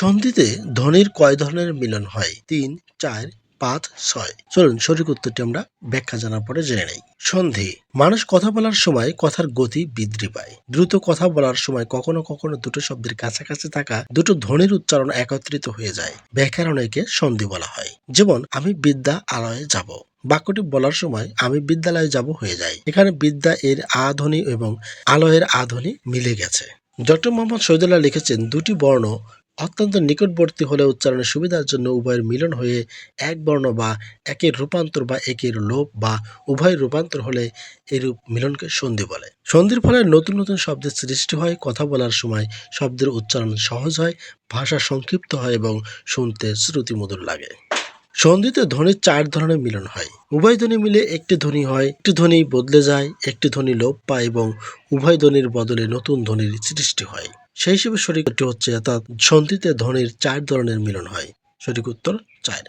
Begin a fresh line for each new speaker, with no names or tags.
সন্ধিতে ধ্বনির কয় ধরনের মিলন হয়? তিন, চার, পাঁচ, ছয়। চলুন সঠিক উত্তরটি আমরা ব্যাখ্যা জানার পরে জেনে নেই। সন্ধি। মানুষ কথা বলার সময় কথার গতি বৃদ্ধি পায়। দ্রুত কথা বলার সময় কখনো কখনো দুটো শব্দের কাছাকাছি থাকা দুটো ধ্বনির উচ্চারণ একত্রিত হয়ে যায়। ব্যাকরণ একে সন্ধি বলা হয়। যেমন, আমি বিদ্যা আলয়ে যাব। বাক্যটি বলার সময়, আমি বিদ্যালয়ে যাব হয়ে যায়। এখানে বিদ্যা এর আ ধ্বনি এবং আলয়ের আ ধ্বনি মিলে গেছে। ডক্টর মোহাম্মদ শহীদুল্লাহ লিখেছেন, দুটি বর্ণ অত্যন্ত নিকটবর্তী হলে উচ্চারণের সুবিধার জন্য উভয়ের মিলন হয়ে এক বর্ণ বা একের রূপান্তর বা একের লোপ বা উভয় রূপান্তর হলে এরূপ মিলনকে সন্ধি বলে। সন্ধির ফলে নতুন নতুন শব্দের সৃষ্টি হয়, কথা বলার সময় শব্দের উচ্চারণ সহজ হয়, ভাষা সংক্ষিপ্ত হয় এবং শুনতে শ্রুতিমধুর লাগে। সন্ধিতে ধ্বনির চার ধরনের মিলন হয়। উভয় ধ্বনি মিলে একটি ধ্বনি হয়, একটি ধ্বনি বদলে যায়, একটি ধ্বনি লোপ পায় এবং উভয় ধ্বনির বদলে নতুন ধ্বনির সৃষ্টি হয়। সেই হিসেবে সঠিক হচ্ছে অর্থাৎ সন্ধিতে ধ্বনির চার ধরনের মিলন হয়। সঠিক উত্তর চার।